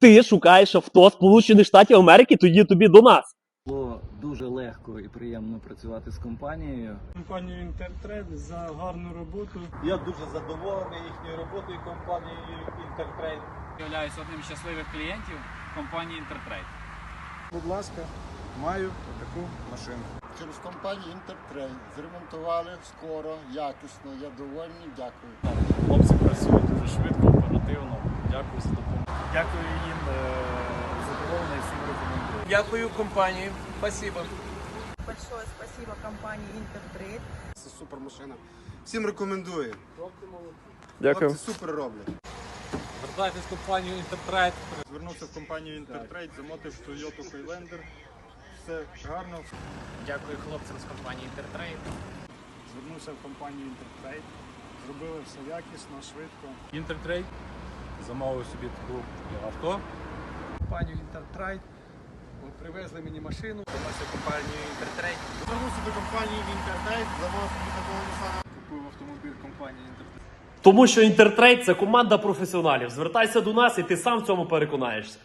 Ти шукаєш авто Сполучених Штатів Америки, тоді тобі до нас. Було дуже легко і приємно працювати з компанією. компанію Інтертрейд за гарну роботу. Я дуже задоволений їхньою роботою компанією Intertrade. Являюсь одним з щасливих клієнтів компанії Intertrade. Будь ласка, маю таку машину. Через компанію Інтертрейд зремонтували скоро, якісно. Я довольний, дякую. Хлопці працюють дуже швидко, оперативно. Дякую за допомогу. Дякую їм задоволений всім рекомендую. Дякую компанії. Спасибо. Большое спасибо компании Интертрейд. Це супер машина. Всім рекомендую. Дякую. Хлопці супер роблять. Звертайтесь в компанію Intertrade. Звернувся в компанію Інтертрейд, замотив Toyota Highlander. Все гарно. Дякую хлопцям з компанії Intertrade. Звернувся в компанію Інтертрейд. Зробили все якісно, швидко. Intertrade. Замовив собі таку авто. Компанію Intertrade. Привезли мені машину. В компанію Intertrade. Звернувся до компанії Інтернет, замовив собі такого Nissan. Купив автомобіль компанії Інтертрейд. Тому що Інтертрейд це команда професіоналів. Звертайся до нас, і ти сам в цьому переконаєшся.